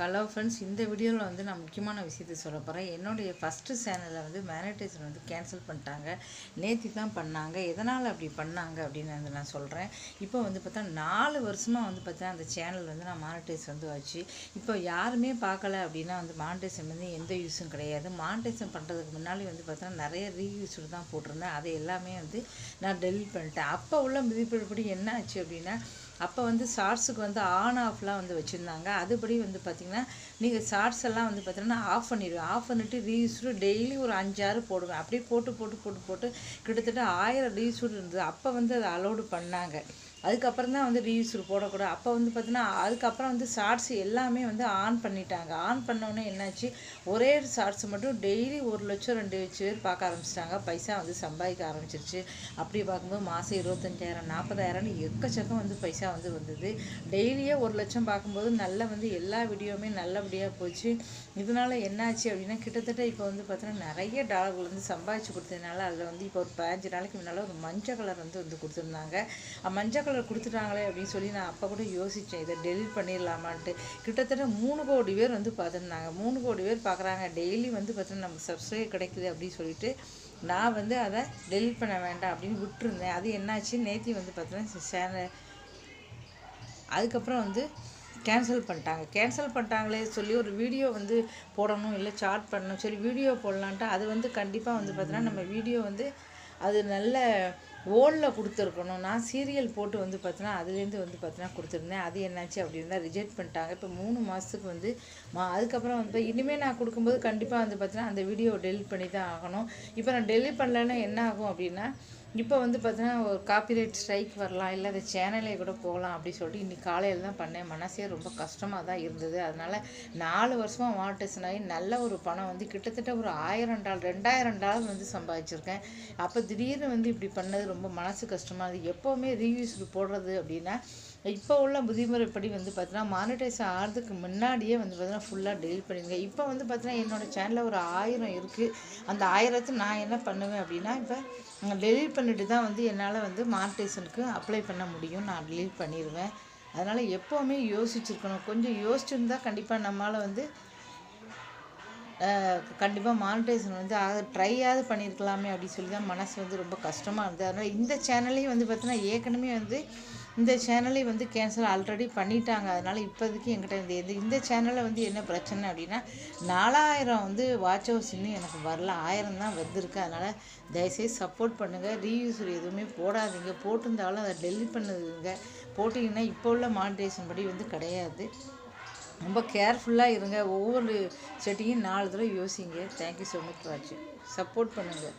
Hello friends இந்த வீடியோவில் வந்து நான் முக்கியமான விஷயத்தை சொல்ல போகிறேன் என்னுடைய ஃபஸ்ட்டு சேனலில் வந்து மேனிடைசேஷன் வந்து கேன்சல் பண்ணிட்டாங்க. நேற்று தான் பண்ணாங்க. எதனால் அப்படி பண்ணாங்க அப்படின்னு வந்து நான் சொல்கிறேன் இப்போ வந்து பார்த்தா நாலு வருஷமாக வந்து பார்த்தா அந்த சேனல் வந்து நான் மானிட்டைஸ் வந்து வச்சு இப்போ யாருமே பார்க்கல அப்படின்னா வந்து மானிட்டைசன் வந்து எந்த யூஸும் கிடையாது. மானிட்டைசன் பண்ணுறதுக்கு முன்னாடி வந்து பார்த்தா நிறைய ரீயூஸ்டு தான் போட்டிருந்தேன். அதை எல்லாமே வந்து நான் டெலிட் பண்ணிட்டேன். அப்போ உள்ள மதிப்பீடுபடி என்ன ஆச்சு அப்படின்னா அப்போ வந்து ஷார்ட்ஸுக்கு வந்து ஆன் ஆஃப்லாம் வந்து வச்சுருந்தாங்க. அதுபடி வந்து பார்த்திங்கன்னா நீங்கள் ஷார்ட்ஸ் எல்லாம் வந்து பார்த்தீங்கன்னா ஆஃப் பண்ணிடுவேன் ஆஃப் பண்ணிவிட்டு ரீயூஸ்டு டெய்லி ஒரு அஞ்சாறு போடுவேன் அப்படியே போட்டு போட்டு போட்டு போட்டு கிட்டத்தட்ட ஆயிரம் ரீயூஸ்டு இருந்தது. அப்போ வந்து அதை அலோடு பண்ணாங்க. அதுக்கப்புறம் தான் வந்து ரீயூஸ்டு போடக்கூடாது அப்போ வந்து பார்த்தீங்கன்னா அதுக்கப்புறம் வந்து ஷார்ட்ஸ் எல்லாமே வந்து ஆன் பண்ணிட்டாங்க. ஆன் பண்ணோன்னே என்னாச்சு? ஒரே ஒரு ஷார்ட்ஸ் மட்டும் டெய்லி ஒரு லட்சம் ரெண்டு லட்சம் பேர் பார்க்க ஆரம்பிச்சிட்டாங்க. பைசா வந்து சம்பாதிக்க ஆரம்பிச்சிருச்சு. அப்படி பார்க்கும்போது மாதம் இருபத்தஞ்சாயிரம் நாற்பதாயிரம்னு எக்கச்சக்கம் வந்து பைசா வந்து வந்தது. டெய்லியே ஒரு லட்சம் பார்க்கும்போது நல்ல வந்து எல்லா வீடியோவுமே நல்லபடியாக போச்சு. இதனால் என்னாச்சு அப்படின்னா கிட்டத்தட்ட இப்போ வந்து பார்த்தீங்கன்னா நிறைய டாலர்கள் வந்து சம்பாதிச்சு கொடுத்ததுனால அதில் வந்து இப்போ ஒரு பதினஞ்சு நாளைக்கு முன்னால் ஒரு மஞ்சள் கலர் வந்து வந்து கொடுத்துருந்தாங்க. மஞ்சள் கலர் கொடுத்துட்டாங்களே அப்படின்னு சொல்லி நான் அப்போ கூட யோசித்தேன் இதை டெலிட் பண்ணிடலாமான்ட்டு. கிட்டத்தட்ட மூணு கோடி பேர் வந்து பார்த்துருந்தாங்க. மூணு கோடி பேர் பார்க்குறாங்க. டெய்லி வந்து பார்த்தீங்கன்னா நமக்கு சப்ஸ்கிரைப் கிடைக்குது அப்படின்னு சொல்லிட்டு நான் வந்து அதை டெலிட் பண்ண வேண்டாம் அப்படின்னு விட்டுருந்தேன். அது என்னாச்சு? நேத்தி வந்து பார்த்தீங்கன்னா சேனல் அதுக்கப்புறம் வந்து கேன்சல் பண்ணிட்டாங்க. கேன்சல் பண்ணிட்டாங்களே சொல்லி ஒரு வீடியோ வந்து போடணும் இல்லை சார்ட் பண்ணணும் சரி வீடியோ போடலான்ட்டு அது வந்து கண்டிப்பாக வந்து பார்த்தீங்கன்னா நம்ம வீடியோ வந்து அது நல்ல ஓலில் கொடுத்துருக்கணும். நான் சீரியல் போட்டு வந்து பார்த்தோன்னா அதுலேருந்து வந்து பார்த்தோன்னா கொடுத்துருந்தேன். அது என்னாச்சு அப்படின்னு ரிஜெக்ட் பண்ணிட்டாங்க. இப்போ மூணு மாதத்துக்கு வந்து மா அதுக்கப்புறம் வந்து இனிமேல் நான் கொடுக்கும்போது கண்டிப்பாக வந்து பார்த்தோன்னா அந்த வீடியோவை டெலிட் பண்ணி தான் ஆகணும். இப்போ நான் டெலிட் பண்ணலன்னா என்ன ஆகும் அப்படின்னா இப்போ வந்து பார்த்தீங்கன்னா ஒரு காப்பிரைட் ஸ்ட்ரைக் வரலாம் இல்லை அந்த சேனலே கூட போகலாம் அப்படின்னு சொல்லிட்டு இன்றைக்கி காலையில் தான் பண்ணேன். மனசே ரொம்ப கஷ்டமாக தான் இருந்தது. அதனால் நாலு வருஷமாக மானிட்டேஷன் ஆகி நல்ல ஒரு பணம் வந்து கிட்டத்தட்ட ஒரு ஆயிரம் டாலர் ரெண்டாயிரம் டாலர் வந்து சம்பாதிச்சிருக்கேன். அப்போ திடீர்னு வந்து இப்படி பண்ணது ரொம்ப ரொம்ப மனசு கஷ்டமாக இருக்குது எப்போவுமே ரிவ்யூஸ் போடுறது அப்படின்னா இப்போ உள்ள புதிமுறைப்படி வந்து பார்த்தீங்கன்னா மானிட்டைஸ் ஆகிறதுக்கு முன்னாடியே வந்து பார்த்தீங்கன்னா ஃபுல்லாக டெலிட் பண்ணிடுங்க. இப்போ வந்து பார்த்தீங்கன்னா என்னோடய சேனலில் ஒரு ஆயிரம் இருக்குது அந்த ஆயிரத்தை நான் என்ன பண்ணுவேன் அப்படின்னா இப்போ டெலிட் பண்ணிட்டு தான் வந்து என்னால் வந்து மானிட்டைசனுக்கு அப்ளை பண்ண முடியும் நான் டெலிட் பண்ணிடுவேன். அதனால் எப்போவுமே யோசிச்சுருக்கணும். கொஞ்சம் யோசிச்சுருந்தா கண்டிப்பாக நம்மளால் வந்து கண்டிப்பாக மானிட்டைசன் வந்து ட்ரையாவது பண்ணியிருக்கலாமே அப்படின்னு சொல்லி தான் மனசு வந்து ரொம்ப கஷ்டமாக இருந்தது. அதனால் இந்த சேனலையும் வந்து பார்த்தீங்கன்னா ஏற்கனவே வந்து இந்த சேனலை வந்து கேன்சல் ஆல்ரெடி பண்ணிட்டாங்க. அதனால் இப்போதைக்கு என்கிட்ட இந்த இந்த சேனலில் வந்து என்ன பிரச்சனை அப்படின்னா நாலாயிரம் வந்து வாட்ச் ஹவர்ஸ் இன்னும் எனக்கு வரல. ஆயிரம் தான் வந்திருக்கு. அதனால் தயவுசெய்து சப்போர்ட் பண்ணுங்கள் ரீயூஸ் எதுவுமே போடாதீங்க. போட்டிருந்தாலும் அதை டெலிட் பண்ணுதுங்க. போட்டிங்கன்னா இப்போ உள்ள மானிட்டேஷன் படி வந்து கிடையாது. ரொம்ப கேர்ஃபுல்லாக இருங்க. ஒவ்வொரு செட்டியும் நாலு தடவை யோசிங்க. தேங்க்யூ ஸோ மச் வாட்சிங் சப்போர்ட் பண்ணுங்கள்